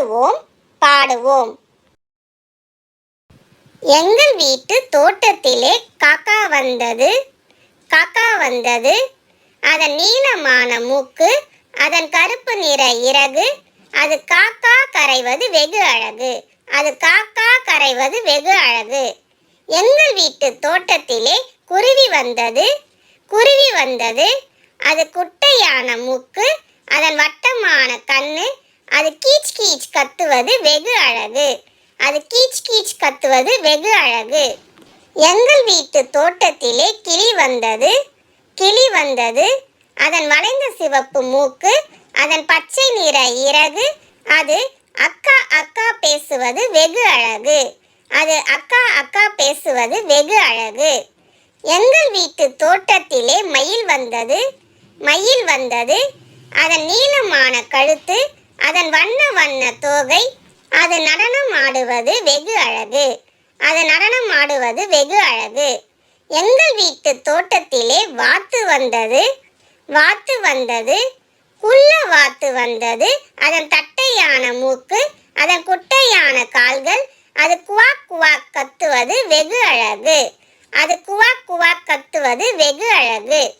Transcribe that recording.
ஆடுவோம் பாடுவோம். எங்கள் வீட்டு தோட்டத்திலே காக்கா வந்தது. காக்கா வந்தது. அதன் நீளமான மூக்கு அதன் கருப்பு நிற இறகு அது காக்கா கரைவது வெகு அழகு. அது காக்கா கரைவது வெகு அழகு. எங்கள் வீட்டு தோட்டத்திலே குருவி வந்தது. குருவி வந்தது. அது குட்டையான மூக்கு அதன் வட்டமான கண்ணு அது கீச் கீச் கத்துவது வெகு அழகு. அது கீச் கீச் கத்துவது வெகு அழகு. எங்கள் வீட்டு தோட்டத்திலே கிளி வந்தது. கிளி வந்தது. அதன் வளைந்த சிவப்பு மூக்கு அதன் பச்சை நிற இறகு அது அக்கா அக்கா பேசுவது வெகு அழகு. அது அக்கா அக்கா பேசுவது வெகு அழகு. எங்கள் வீட்டு தோட்டத்திலே மயில் வந்தது. மயில் வந்தது. அதன் நீளமான கழுத்து அதன் வண்ண வண்ண தோகை அது நடனம் ஆடுவது வெகு அழகு. அது நடனம் ஆடுவது வெகு அழகு. எங்கள் வீட்டு தோட்டத்திலே வாத்து வந்தது வாத்து வந்தது குள்ள வாத்து வந்தது. அதன் தட்டையான மூக்கு அதன் குட்டையான கால்கள் அது குவாக் குவாக் கத்துவது வெகு அழகு. அது குவாக் குவாக் கத்துவது வெகு அழகு.